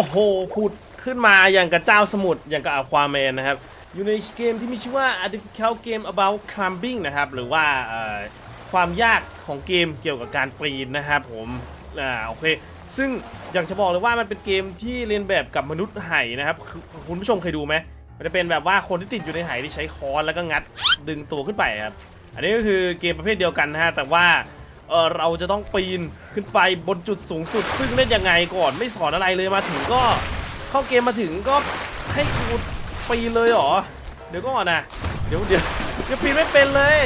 อ้โหผุดขึ้นมาอย่างกับเจ้าสมุทรอย่างกับอควาแมนนะครับ อยู่ในเกมที่มีชื่อว่า A Difficult Game About Climbing นะครับ หรือว่าความยากของเกมเกี่ยวกับการปีนนะครับผมอ่าโอเค ซึ่งอยากจะบอกเลยว่ามันเป็นเกมที่เรียนแบบกับมนุษย์ไหนะครับค,คุณผู้ชมเคยดูไหมมันจะเป็นแบบว่าคนที่ติดอยู่ในไหที่ใช้ค้อนแล้วก็งัดดึงตัวขึ้นไปครับ อันนี้ก็คือเกมประเภทเดียวกันนะฮะแต่ว่า เออเราจะต้องปีนขึ้นไปบนจุดสูงสุด ซึ่งเล่นยังไงก่อนไม่สอนอะไรเลยมาถึงก็เข้าเกมมาถึงก็ให้กูปีนเลยเหรอ เดี๋ยวก่อนนะเดี๋ยวเดี๋ยวเดี๋ยวปีนไม่เป็นเลย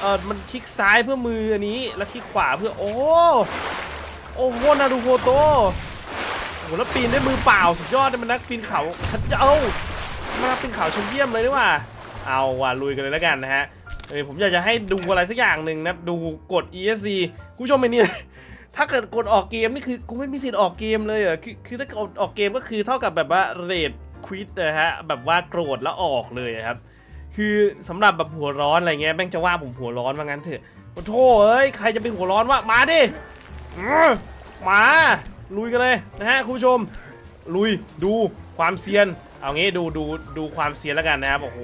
เออมันคลิกซ้ายเพื่อมืออันนี้แล้วคลิกขวาเพื่อโอ้โอ้โหนารูโฮโตโอ้โหแล้วปีนด้วยมือเปล่าสุดยอดเลยมันนักปีนเขาชัดเจ้ามานักปีนเขาชั้นเยี่ยมเลยนี่หว่าเอาว่ะลุยกันเลยแล้วกันนะฮะ เออผมอยากจะให้ดูอะไรสักอย่างหนึ่งนะดูกด ESC คุณผู้ชมไอ้เนี่ยถ้าเกิดกดออกเกมนี่คือกูไม่มีสิทธิ์ออกเกมเลยเหรอคือคือถ้ากดออกเกมก็คือเท่ากับแบบว่าเรดควิดนะฮะแบบว่าโกรธแล้วออกเลยครับ คือสำหรับแบบหัวร้อนอะไรเงี้ยแม่งจะว่าผมหัวร้อนว่างั้นเถอะโอ้โธ่เอ้ยใครจะเป็นหัวร้อนวะมาดิมาลุยกันเลยนะฮะคุณผู้ชม ลุยดูความเซียน เอางี้ดูดูดูความเซียนแล้วกันนะครับโอ้โห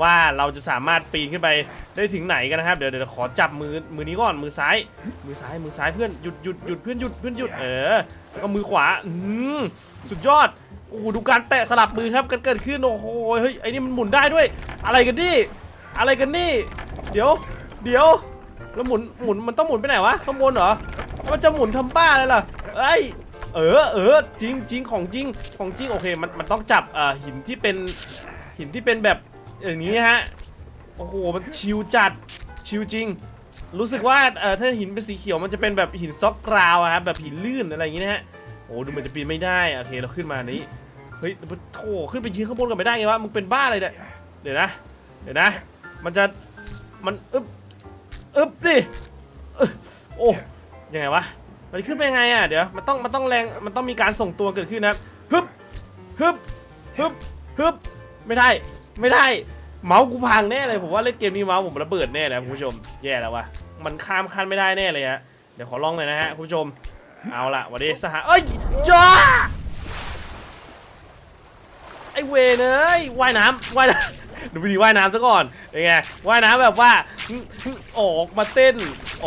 ว่าเราจะสามารถปีนขึ้นไปได้ถึงไหนกันนะครับ เดี๋ยวเดี๋ยวขอจับมือมือนี้ก่อนมือซ้าย มือซ้ายมือซ้ายเพื่อนหยุดหยุดหยุดเพื่อนหยุดเพื่อนหยุดเออแล้วก็มือขวาอืมสุดยอดโอ้โหดูการแตะสลับมือครับกันเกิดขึ้นโอ้โหเฮ้ยไอ้นี่มันหมุนได้ด้วย อะไรกันนี่อะไรกันนี่ เดี๋ยว เดี๋ยวแล้วหมุนหมุนมันต้องหมุนไปไหนวะข้างบนเหรอมันจะหมุนทำบ้าอะไรล่ะเอ้ยเออเออจริงจริงของจริงของจริงโอเคมันมันต้องจับเอ่อหินที่เป็นหินที่เป็นแบบ อย่างนี้ฮะ โอ้โห มันชิวจัด ชิวจริง รู้สึกว่าเอ่อถ้าหินเป็นสีเขียวมันจะเป็นแบบหินซอกกราวอะครับ แบบหินลื่นอะไรอย่างนี้นะฮะ โอ้ดูเหมันจะปีนไม่ได้ โอเคเราขึ้นมานี้ เฮ้ยโถขึ้นไปยืนข้างบนกันไม่ได้ไงวะ มึงเป็นบ้าอะไรเนี่ย เดี๋ยวนะ เดี๋ยวนะ มันจะ มันอึบอึบดิโอ้ยังไงวะ มันขึ้นไปยังไงอะเดี๋ยว มันต้อง มันต้องแรง มันต้องมีการส่งตัวเกิดขึ้นนะครับฮึบฮึบฮึบฮึบไม่ได้ ไม่ได้ เมาส์กูพังแน่เลย ผมว่าเล่นเกมนี้เมาส์ผมระเบิดแน่เลยครับคุณผู้ชม แย่แล้ววะมันข้ามขั้นไม่ได้แน่เลยฮะ เดี๋ยวขอลองหน่อยนะฮะคุณผู้ชม เอาละวันนี้สหายเอ้ยจ้าไอเวรเอ้ยว่ายน้ำว่ายน้ำดูวิธีว่ายน้ำซะก่อนเป็นไงว่ายน้ำแบบว่าออกมาเต้น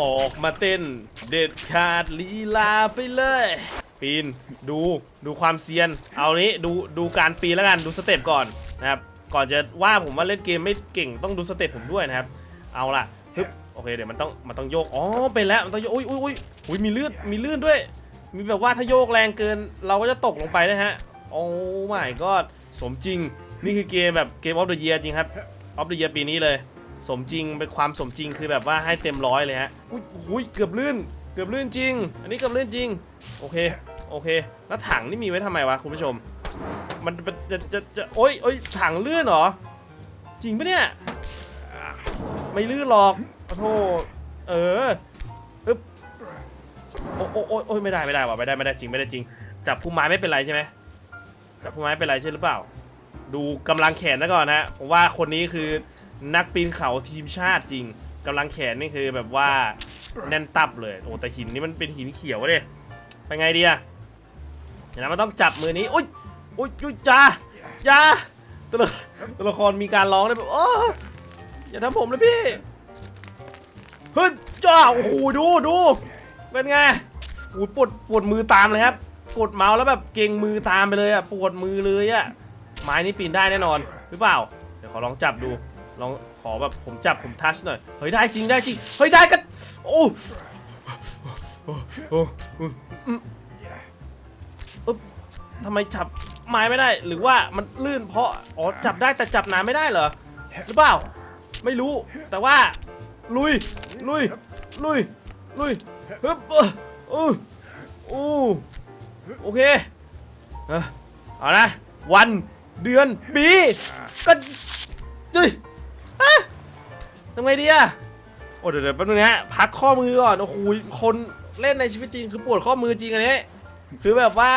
ออกมาเต้น เด็ดขาดลีลาไปเลยปีนดูดูความเซียน เอานี้ดูดูการปีนแล้วกันดูสเต็ปก่อนนะครับ ก่อนจะว่าผมว่าเล่นเกมไม่เก่งต้องดูสเต็ปผมด้วยนะครับ เอาล่ะฮึบโอเคเดี๋ยวมันต้องมันต้องโยก อ๋อเป็นแล้วมันต้องโยกอุ้ยอุ้ยอุ้ยอุ้ยมีเลือดมีเลื่อนด้วย มีแบบว่าถ้าโยกแรงเกินเราก็จะตกลงไปนะฮะ โอ้ my god สมจริง นี่คือเกมแบบเกมออฟเดอะเยียจริงครับออฟเดอะเยียปีนี้เลย สมจริงเป็นความสมจริงคือแบบว่าให้เต็มร้อยเลยฮะ อุ้ยอุ้ยเกือบลื่น เกือบลื่นจริง อันนี้เกือบลื่นจริง โอเค โอเค แล้วถังนี่มีไว้ทำไมวะคุณผู้ชม มันจะจะจะจะโอ้ยโอ้ยถังลื่นเหรอ จริงปะเนี่ย ไม่ลื่นหรอกขอโทษเอออึ๊บโอ้โอ้โอ้โอ้ยไม่ได้ไม่ได้ว่ะไม่ได้ไม่ได้จริงไม่ได้จริง จับพุ่มไม้ไม่เป็นไรใช่ไหมจับพุ่มไม้เป็นไรใช่หรือเปล่า ดูกำลังแขนซะก่อนนะผมว่าคนนี้คือนักปีนเขาทีมชาติจริงกำลังแขนนี่คือแบบว่าแน่นตับเลยโอ้แต่หินนี่มันเป็นหินเขียวเลยไปไงดีอะเดี๋ยวนะมันต้องจับมือนี้อุ้ย อุ้ยอุ้ยจ้าจ้าตัวละตัวละครมีการร้องเลยแบบโอ้อย่าทำผมเลยพี่เฮ้ยจ้าโอ้โหดูดูเป็นไงโอ้ปวดปวดมือตามเลยครับกดเมาส์แล้วแบบเก่งมือตามไปเลยอะปวดมือเลยอะไม้นี่ปีนได้แน่นอนหรือเปล่า เดี๋ยวขอลองจับดูลองขอแบบผมจับผมทัชหน่อยเฮ้ยได้จริงได้จริงเฮ้ยได้กันโอ้โอ้โอ้อึ๊บทำไมจับ ไม้ไม่ได้ หรือว่ามันลื่นเพราะอ๋อจับได้แต่จับหน้ำไม่ได้เหรอหรือเปล่า ไม่รู้แต่ว่า ลุย ลุย ลุย ลุยฮึบเอออู้อู้โอเคเออเอานะวันเดือนปีก็จุยอะทำไงดีอะโอ้เดี๋ยวเดี๋ยวแป๊บนึงนะฮะพักข้อมือก่อนโอ้โหคนเล่นในชีวิตจริงคือปวดข้อมือจริงอันนี้คือแบบว่า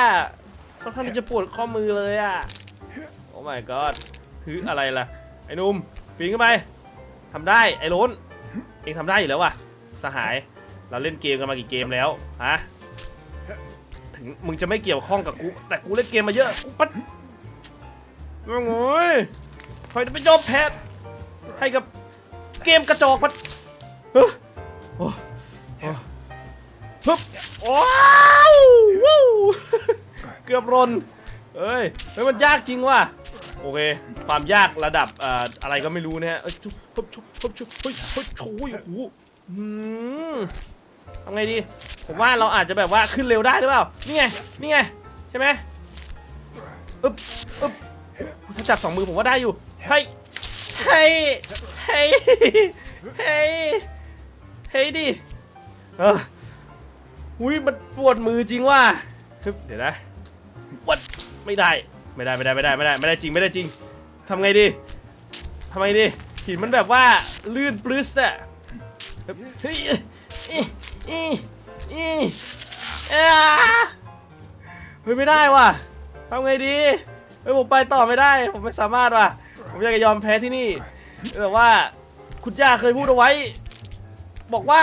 ค่อนข้างที่จะปวดข้อมือเลยอะโอ้ my god คืออะไรล่ะ ไอ้นุ่มปีนขึ้นไปทำได้ไอ้ล้นเองทำได้อยู่แล้วว่ะ สหาย เราเล่นเกมกันมากี่เกมแล้วฮะถึงมึงจะไม่เกี่ยวข้องกับกู แต่กูเล่นเกมมาเยอะกูปัดโอ้ยคอยจะไปยอมแพ้ให้กับเกมกระจอกมันเฮ้ยโอ้โอ้ฮึบว้าววู้ เกือบรนเอ้ยเฮ้ยมันยากจริงว่ะโอเค ความยากระดับเอ่ออะไรก็ไม่รู้นะฮะเอ้ยชุบชุบชุบชุบชุบเฮ้ยเฮ้ยโอ้ยโอ้โหอืมทำไงดี ผมว่าเราอาจจะแบบว่าขึ้นเร็วได้หรือเปล่า นี่ไง นี่ไง ใช่ไหมอึ๊บอึ๊บถ้าจับสองมือผมว่าได้อยู่ เฮ้ย เฮ้ย เฮ้ย เฮ้ย เฮ้ยดิ เอออุ้ยมันปวดมือจริงว่ะเดี๋ยวนะ วัดไม่ได้ไม่ได้ไม่ได้ไม่ได้ไม่ได้ไม่ได้จริงไม่ได้จริงทำไงดีทำไงดีหินมันแบบว่าลื่นปลื้สอะเฮ้ยอีอีอีอ้าเฮ้ยไม่ได้ว่ะทำไงดีเฮ้ยผมไปต่อไม่ได้ ผมไม่สามารถว่ะ ผมอยากจะยอมแพ้ที่นี่แต่ว่าคุณย่าเคยพูดเอาไว้ บอกว่า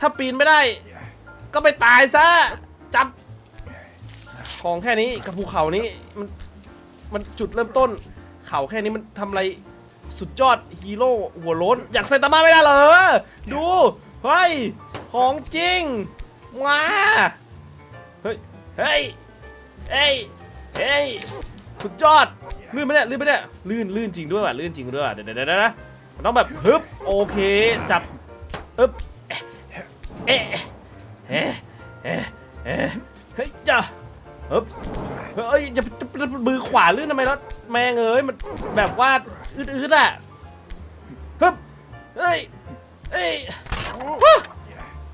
ถ้าปีนไม่ได้ ก็ไปตายซะจับ ของแค่นี้กับภูเขานี้มันมันจุดเริ่มต้น เขาแค่นี้มันทำอะไรสุดยอดฮีโร่หัวโล้น อยากไซตามะไม่ได้เหรอ ดูเฮ้ยของจริงมาเฮ้ยเฮ้ยเฮ้ยเฮ้ยสุดยอดลื่นไหมเนี่ยลื่นไหมเนี่ยลื่นลื่นจริงด้วยว่ะลื่นจริงด้วยว่ะเดี๋ยวเดี๋ยวเดี๋ยวนะมันต้องแบบฮึบโอเคจับฮึบเอ๊ะเอ๊ะเอ๊ะเอ๊ะเฮ้ยจ้ะฮึบเฮ้ยจะจะมือขวาลื่นทำไมแล้วแม่งเอ้ยมันแบบว่าอืดๆอะฮึบเฮ้ยเฮ้ย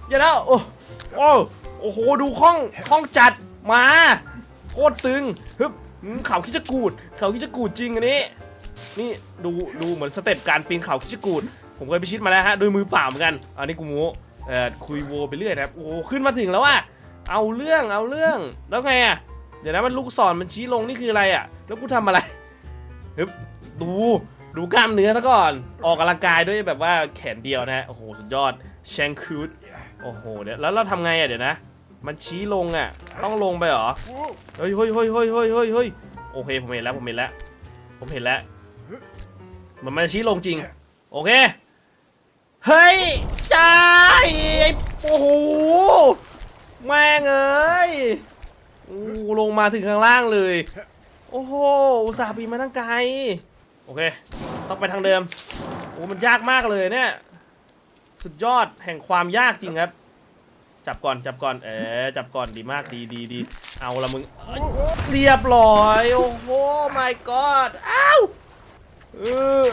อย่าแล้วโอ้โอ้โอ้โหดูข้องข้องจัดมาโคตรตึงฮึบเขาคิชกูด เขาคิชกูดจริงอันนี้ นี่ดูดูเหมือนสเต็ปการปีนเขาคิชกูด ผมเคยไปชิดมาแล้วฮะโดยมือเปล่าเหมือนกัน อันนี้กูโม้เอ่อคุยโวไปเรื่อยนะครับโอ้ขึ้นมาถึงแล้วว่ะเอาเรื่องเอาเรื่องแล้วไงอะ เดี๋ยวนะมันลูกศรมันชี้ลงนี่คืออะไรอะ แล้วกูทำอะไรฮึบดูดูกล้ามเนื้อซะก่อน ออกกำลังกายด้วยแบบว่าแขนเดียวนะฮะโอ้โหสุดยอดแชงคูดโอ้โหเดี๋ยวแล้วเราทำไงอะเดี๋ยวนะ มันชี้ลงอะ ต้องลงไปเหรอเฮ้ยเฮ้ยเฮ้ยเฮ้ยเฮ้ยเฮ้ยโอเคผมเห็นแล้วผมเห็นแล้ว ผมเห็นแล้วมันมันชี้ลงจริง โอเค เฮ้ยจ้าไอ้โอ้โหแม่งเอ้ย โอ้ลงมาถึงข้างล่างเลย โอ้โหอุตส่าห์ปีนมาตั้งไกล โอเค ต้องไปทางเดิม โอ้ มันยากมากเลยเนี่ย สุดยอดแห่งความยากจริงครับ จับก่อน จับก่อน เอ๋จับก่อนดีมาก ดีดีดี เอาละมึงเอ้ยเรียบร้อย โอ้โห my god อ้าวเออ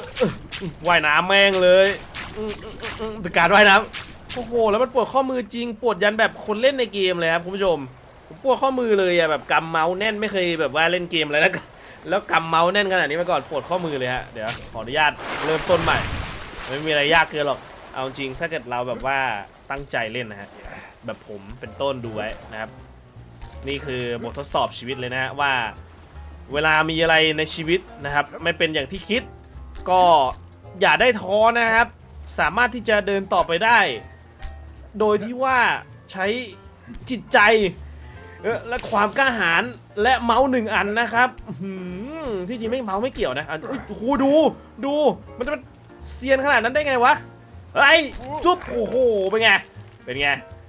ว่ายน้ำแม่งเลยอืมอืมอืมอืมเป็นการว่ายน้ำ โอ้โห แล้วมันปวดข้อมือจริง ปวดยันแบบคนเล่นในเกมเลยครับคุณผู้ชม ผมปวดข้อมือเลยอะแบบกำเมาส์แน่นไม่เคยแบบว่าเล่นเกมอะไรแล้วแล้วกำเมาส์แน่นขนาดนี้มาก่อนปวดข้อมือเลยฮะเดี๋ยวขออนุญาตเริ่มต้นใหม่ไม่มีอะไรยากเกินหรอกเอาจริงถ้าเกิดเราแบบว่าตั้งใจเล่นนะฮะแบบผมเป็นต้นดูไว้นะครับ นี่คือบททดสอบชีวิตเลยนะว่า เวลามีอะไรในชีวิตนะครับ ไม่เป็นอย่างที่คิด ก็อย่าได้ท้อนะครับ สามารถที่จะเดินต่อไปได้ โดยที่ว่าใช้จิตใจ เออและความกล้าหาญและเมาส์หนึ่งอันนะครับหือที่จริงไม่เมาส์ไม่เกี่ยวนะอันอุ๊ยโอ้โหดูดูมันจะเป็นเซียนขนาดนั้นได้ไงวะเฮ้ยจุ๊บโอ้โหเป็นไงเป็นไง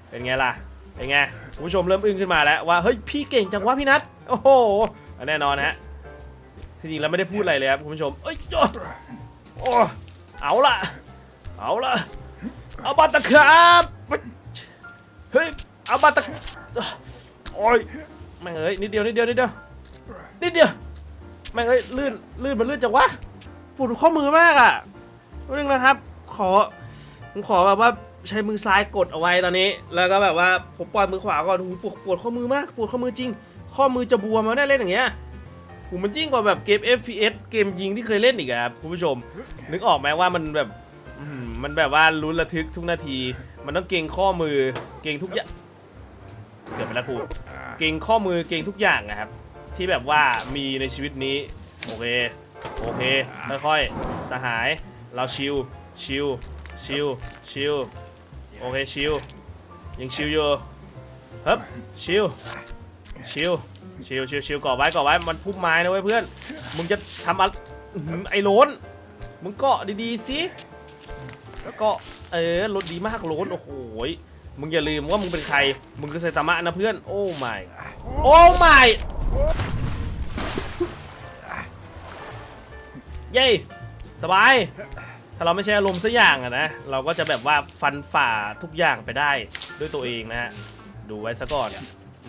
เป็นไงล่ะเป็นไงคุณผู้ชมเริ่มอึ้งขึ้นมาแล้วว่าเฮ้ยพี่เก่งจังวะพี่นัทโอ้โหแน่นอนฮะที่จริงแล้วไม่ได้พูดอะไรเลยครับคุณผู้ชมเอ้ยโอ้เอาละเอาละเอาบัตตะครับเฮ้ยเอาบัตตะ โอ้ยแม่งเอ้ยนิดเดียวนิดเดียวนิดเดียวนิดเดียวแม่งเอ้ยลื่นลื่นมันลื่นจังวะปวดข้อมือมากอะนิดนึงนะครับ ขอผมขอแบบว่าใช้มือซ้ายกดเอาไว้ตอนนี้ แล้วก็แบบว่าผมปล่อยมือขวาก่อนหูปวดปวดข้อมือมากปวดข้อมือจริง ข้อมือจะบวมมาได้เล่นอย่างเงี้ยหูมันยิ่งกว่าแบบเกม FPS เกมยิงที่เคยเล่นอีกครับคุณผู้ชม นึกออกไหมว่ามันแบบมันแบบว่าลุ้นระทึกทุกนาที มันต้องเกรงข้อมือเกรงทุกอย่าง เกิดไปแล้วครูเกรงข้อมือเกรงทุกอย่างนะครับ ที่แบบว่ามีในชีวิตนี้โอเคโอเคค่อยๆสหายเราชิลชิลชิลชิลโอเคชิลยังชิลอยู่ฮึบชิลชิลชิลชิลชิลก่อไว้ก่อไว้มันพุ่มไม้นะเว้ยเพื่อนมึงจะทำอะไรอื้อหือไอ้โลนมึงเกาะดีๆสิแล้วก็เออรถดีมากโลนโอ้โหย มึงอย่าลืมว่ามึงเป็นใคร มึงคือไซตามะนะเพื่อน โอ้ไม่โอ้ไม่เย้สบาย ถ้าเราไม่ใช่อารมณ์สักอย่างอะนะ เราก็จะแบบว่าฟันฝ่าทุกอย่างไปได้ด้วยตัวเองนะฮะ ดูไว้ซะก่อน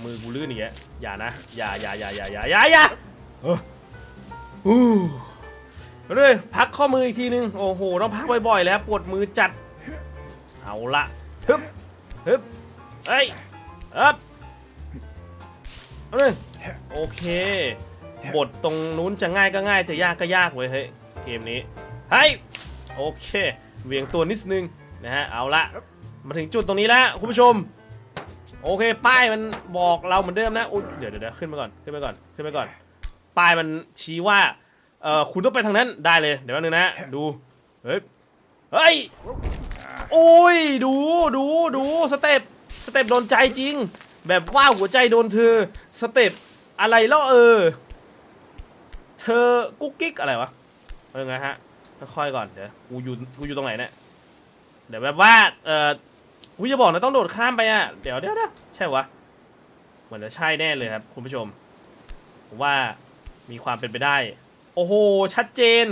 มือกูลื่นอย่างเงี้ย อย่านะ อย่าอย่าอย่าอย่าอย่าอย่าอย่าเอออู้ยพักข้อมืออีกทีนึง โอ้โห ต้องพักบ่อยๆ แล้วปวดมือจัด เอาละฮึบ ฮึบเฮ้ยฮึบเอาเลยโอเค บทตรงนู้นจะง่ายก็ง่ายจะยากก็ยากเว้ยเฮ้ยเกมนี้เฮ้ยโอเคเหวียงตัวนิดนึงนะฮะเอาละมาถึงจุดตรงนี้แล้วคุณผู้ชม โอเคป้ายมันบอกเราเหมือนเดิมนะอุ๊ยเดี๋ยวเดี๋ยวเดี๋ยวขึ้นไปก่อนขึ้นไปก่อนขึ้นไปก่อนป้ายมันชี้ว่าเอ่อคุณต้องไปทางนั้นได้เลยเดี๋ยวแป๊บนึงนะดูเฮ้ยเฮ้ย โอ้ย ดูดูดูสเต็ปสเต็ปโดนใจจริง แบบว่าหัวใจโดนเธอสเต็ปอะไรแล้วเออ เธอกุ๊กกิ๊กอะไรวะเออไงฮะค่อยๆก่อนเดี๋ยวกูอยู่กูอยู่ตรงไหนเนี่ยเดี๋ยวแบบว่าเอ่อกูจะบอกนะต้องโดดข้ามไปอะเดี๋ยวเดี๋ยวเดี๋ยวใช่วะเหมือนจะใช่แน่เลยครับคุณผู้ชมผมว่ามีความเป็นไปได้ โอ้โห ชัดเจน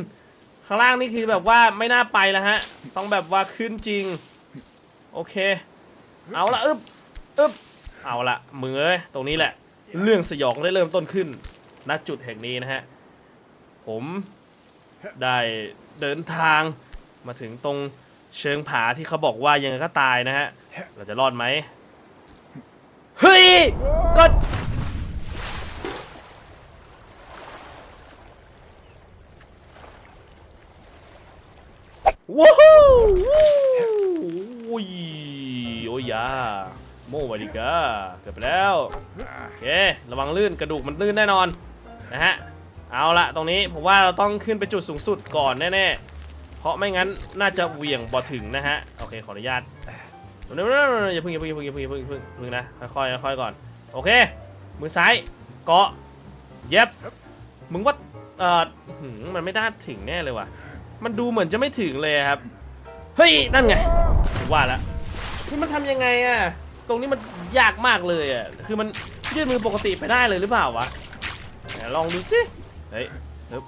ข้างล่างนี่คือแบบว่าไม่น่าไปแล้วฮะ ต้องแบบว่าขึ้นจริง โอเค เอาละอึบอึบเอาละมือเลยตรงนี้แหละ เรื่องสยองได้เริ่มต้นขึ้นณจุดแห่งนี้นะฮะ ผมได้เดินทางมาถึงตรงเชิงผาที่เขาบอกว่ายังไงก็ตายนะฮะ เราจะรอดไหม เฮ้ย ก็ ว้าวโอ้ยโอ้ยยาโมวาดิกาเกือบไปแล้วโอเคระวังลื่นกระดูกมันลื่นแน่นอนนะฮะเอาละตรงนี้ผมว่าเราต้องขึ้นไปจุดสูงสุดก่อนแน่ๆเพราะไม่งั้นน่าจะเหวี่ยงบ่ถึงนะฮะโอเคขออนุญาตอย่าพิ่งอย่าพิ่งอย่าพิ่งอย่าพิ่งอย่าพิ่งอย่าพิ่งพิ่งนะค่อยๆค่อยๆก่อนโอเคมือซ้ายเกาะเย็บมึงว่าเออมันไม่น่าถึงแน่เลยว่ะ มันดูเหมือนจะไม่ถึงเลยครับ เฮ้ย นั่นไงว่าแล้วนี่มันทำยังไงอะตรงนี้มันยากมากเลยอะคือมันยื่นมือปกติไปได้เลยหรือเปล่าวะไหนลองดูสิเฮ้ยฮึบ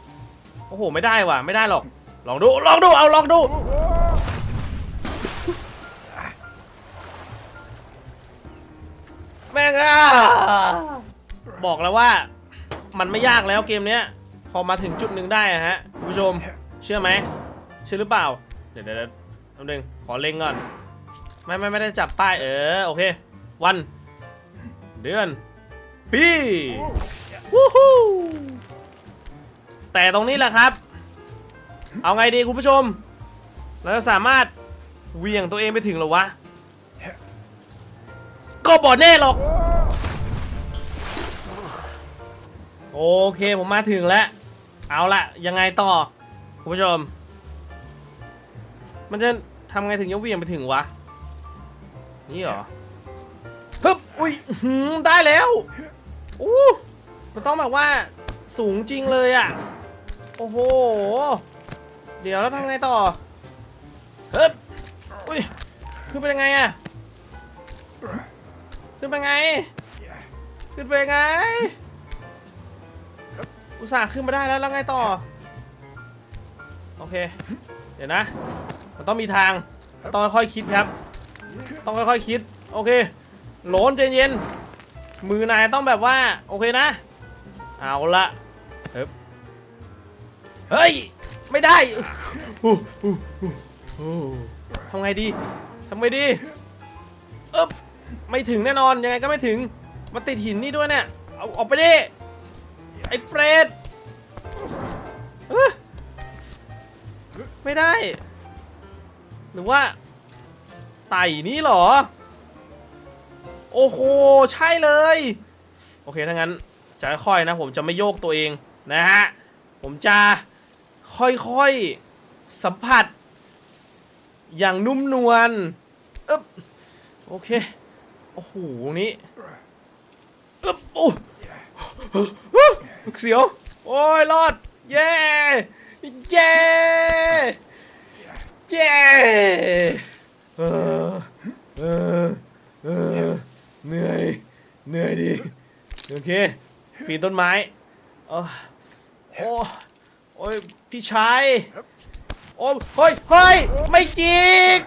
โอ้โหไม่ได้ว่ะไม่ได้หรอก ลองดูลองดูเอาลองดูแม่งอะบอกแล้วว่ามันไม่ยากแล้วเกมเนี้ย พอมาถึงจุดหนึ่งได้อะฮะคุณผู้ชม เชื่อไหมเชื่อหรือเปล่าเดี๋ยวเดี๋ยวเดี๋ยวแป๊บนึงขอเล็งก่อน ไม่ไม่ไม่ได้จับป้ายเออโอเค วัน เดือน ปีวู้ฮู้แต่ตรงนี้แหละครับ เอาไงดีคุณผู้ชม เราจะสามารถเวียงตัวเองไปถึงหรอวะ ก็บอแน่หรอกโอเคผมมาถึงแล้ว เอาละยังไงต่อ คุณผู้ชม มันจะทำไงถึงจะเวียงไปถึงวะ นี่เหรอฮึบอุ้ยหือได้แล้วอู้มันต้องแบบว่าสูงจริงเลยอะ่ะ โอ้โห เดี๋ยวแล้วทำไงต่อฮึบอุ้ยขึ้นไปยังไงอะ่ะ ขึ้นไปไง ขึ้นไปไง อุตส่าห์ขึ้นมาได้แล้วแล้วไงต่อ โอเค เดี๋ยวนะ มันต้องมีทาง ต้องค่อยๆคิดครับ ต้องค่อยๆคิด โอเค โหลนใจเย็น มือนายต้องแบบว่า โอเคนะ เอาละเฮ้ยเฮ้ย ไม่ได้อู้อู้อู้อู้ทำไงดีทำไงดีเอ๊บไม่ถึงแน่นอน ยังไงก็ไม่ถึง มันติดหินนี่ด้วยเนี่ย เอาออกไปดิ ไอ้เปรตเอ้ ไม่ได้ หรือว่า ไต่นี้หรอ โอ้โห ใช่เลย โอเคถ้างั้น จะค่อยๆนะ ผมจะไม่โยกตัวเองนะฮะ ผมจะค่อยๆ สัมผัส อย่างนุ่มนวลอึ๊บโอเค โอ้โหนี้อึ๊บโอ้เสียว โอ้ยรอด เย้ เย้เย้เออเออเออเหนื่อยเหนื่อยดีโอเคปีนต้นไม้เออโอ้โอ้ยพี่ชายโอ้ยเฮ้ยเฮ้ยไม่จิก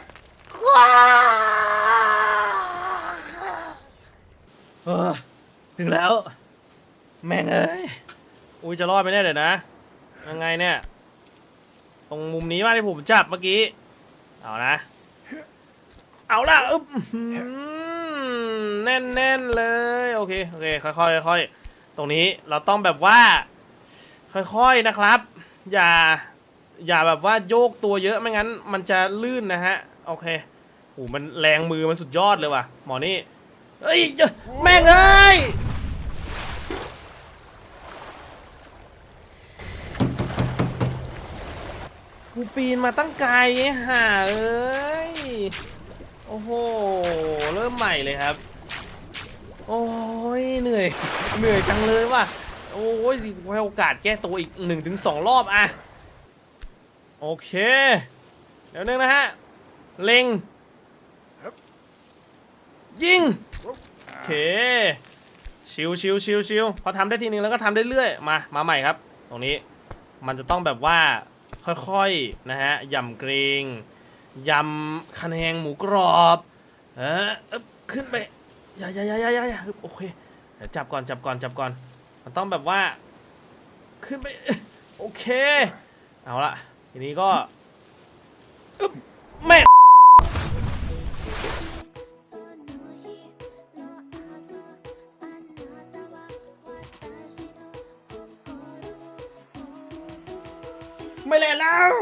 เออถึงแล้ว แม่งเอ้ยอุ้ยจะรอดไหมเนี่ยเดี๋ยวนะยังไงเนี่ย ตรงมุมนี้ว่าที่ผมจับเมื่อกี้ เอานะ เอาละอึ๊บอื้อหือแน่นแน่นๆเลย โอเค โอเค ค่อยๆค่อยๆตรงนี้เราต้องแบบว่า ค่อยๆนะครับ อย่า อย่าแบบว่าโยกตัวเยอะไม่งั้น มันจะลื่นนะฮะ โอเคโอ้มันแรงมือมันสุดยอดเลยว่ะ หมอนี่เอ้ย แม่งเอ้ย กูปีนมาตั้งไกลห่าเอ้ย โอ้โห เริ่มใหม่เลยครับ โอ้ยเหนื่อย เหนื่อยจังเลยว่ะ โอ้ยไว้โอกาสแก้ตัวอีกหนึ่งถึงสองรอบอะโอเค เดี๋ยวนึงนะฮะ เล็ง ยิง โอเค ชิวชิวชิวชิวพอทำได้ทีนึงแล้วก็ทำได้เรื่อย มา มาใหม่ครับ ตรงนี้ มันจะต้องแบบว่า ค่อยๆนะฮะยำเกรงยำคะแนงหมูกรอบเอออึ๊บขึ้นไปอย่าอย่าอย่าอย่าอย่าอย่าอึ๊บโอเคเดี๋ยวจับก่อนจับก่อนจับก่อน มันต้องแบบว่า ขึ้นไป โอเค เอาละทีนี้ก็อึ๊บแม่ ไม่เล่นแล้ว